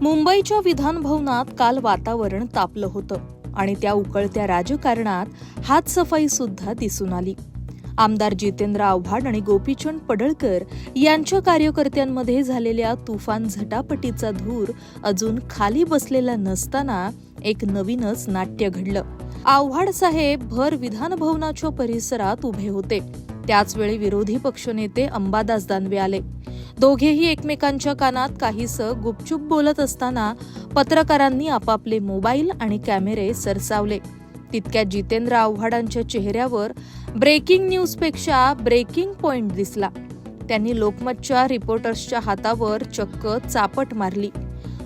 मुंबईच्या विधान भवनात काल वातावरण तापलं होतं आणि त्या उकळत्या राजकारणात हातसफाई सुद्धा दिसून आली. आमदार जितेंद्र आव्हाड आणि गोपीचंद पडळकर यांच्या कार्यकर्त्यांमध्ये झालेल्या तुफान झटापटीचा धूर अजून खाली बसलेला नसताना एक नवीनच नाट्य घडलं. आव्हाड साहेब भर विधान भवनाच्या परिसरात उभे होते. त्याचवेळी विरोधी पक्षनेते अंबादास दानवे आले. दोघेही एकमेकांच्या कानात काहीस गुपचूप बोलत असताना पत्रकारांनी आपापले मोबाईल आणि कॅमेरे सरसावले. तितक्या जितेंद्र आव्हाडांच्या चेहऱ्यावर ब्रेकिंग न्यूजपेक्षा ब्रेकिंग पॉइंट दिसला. त्यांनी लोकमतच्या रिपोर्टर्सच्या हातावर चक्क चापट मारली.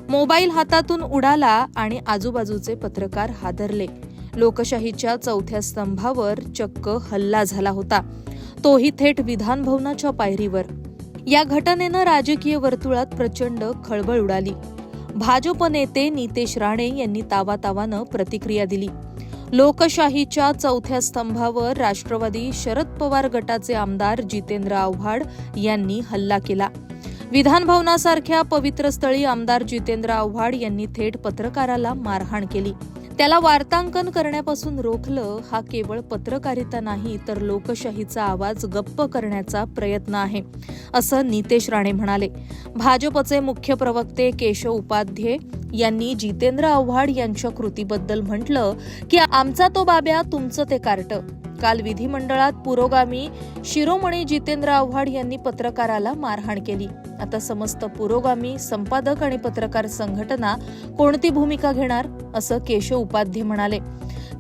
मोबाईल हातातून उडाला आणि आजूबाजूचे पत्रकार हादरले. लोकशाहीच्या चौथ्या स्तंभावर चक्क हल्ला झाला होता. तोही थेट विधान भवनाच्या पायरीवर. या घटनेनं राजकीय वर्तुळात प्रचंड खळबळ उडाली. भाजप नेते नितेश राणे यांनी तावातावानं प्रतिक्रिया दिली. लोकशाहीच्या चौथ्या स्तंभावर राष्ट्रवादी शरद पवार गटाचे आमदार जितेंद्र आव्हाड यांनी हल्ला केला. विधानभवनासारख्या पवित्र स्थळी आमदार जितेंद्र आव्हाड यांनी थेट पत्रकाराला मारहाण केली. त्याला वार्तांकन करण्यापासून रोखलं हा केवळ पत्रकारिता नाही तर लोकशाहीचा आवाज गप्प करण्याचा प्रयत्न आहे असं नितेश राणे म्हणाले. भाजपचे मुख्य प्रवक्ते केशव उपाध्ये यांनी जितेंद्र आव्हाड यांच्या कृतीबद्दल म्हटलं की आमचा तो बाब्या तुमचं ते कार्ट. काल विधिमंडळात पुरोगामी शिरोमणी जितेंद्र आव्हाड यांनी पत्रकाराला मारहाण केली. आता समस्त पुरोगामी संपादक आणि पत्रकार संघटना कोणती भूमिका घेणार? असं केशव उपाध्ये म्हणाले.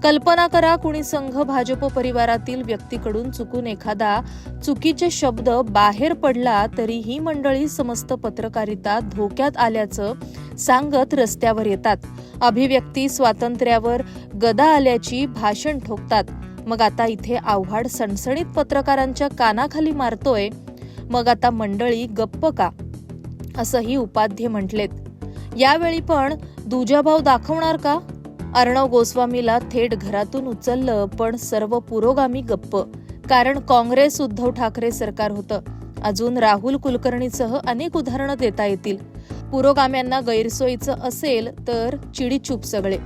कल्पना करा कुणी संघ भाजप परिवारातील व्यक्तीकडून चुकून एखादा चुकीचे शब्द बाहेर पडला तरी ही मंडळी समस्त पत्रकारिता धोक्यात आल्याचं सांगत रस्त्यावर येतात. अभिव्यक्ती स्वातंत्र्यावर गदा आल्याची भाषण ठोकतात. मग आता इथे आव्हाड सणसणीत पत्रकारांच्या कानाखाली मारतोय. मग आता मंडळी गप्प का? असंही उपाध्ये म्हटलेत. यावेळी पण दुजाभाव दाखवणार का? अर्णव गोस्वामीला थेट घरातून उचललं पण सर्व पुरोगामी गप्प. कारण काँग्रेस उद्धव ठाकरे सरकार होतं. अजून राहुल कुलकर्णीसह अनेक उदाहरणं देता येतील. पुरोगाम्यांना गैरसोयीचं असेल तर चिडीचूप सगळे.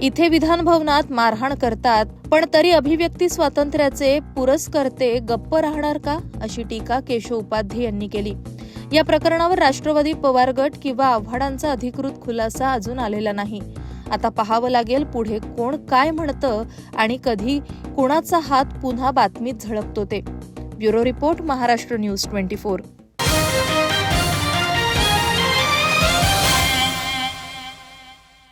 इथे विधान भवनात मारहाण करतात पण तरी अभिव्यक्ती स्वातंत्र्याचे पुरस्कर्ते गप्प राहणार का? अशी टीका केशव उपाध्ये यांनी केली. या प्रकरणावर राष्ट्रवादी पवार गट किंवा आव्हाडांचा अधिकृत खुलासा अजून आलेला नाही. आता पाहावं लागेल पुढे कोण काय म्हणतं आणि कधी कुणाचा हात पुन्हा बातमीत झळकतो ते. Bureau report Maharashtra news twenty four.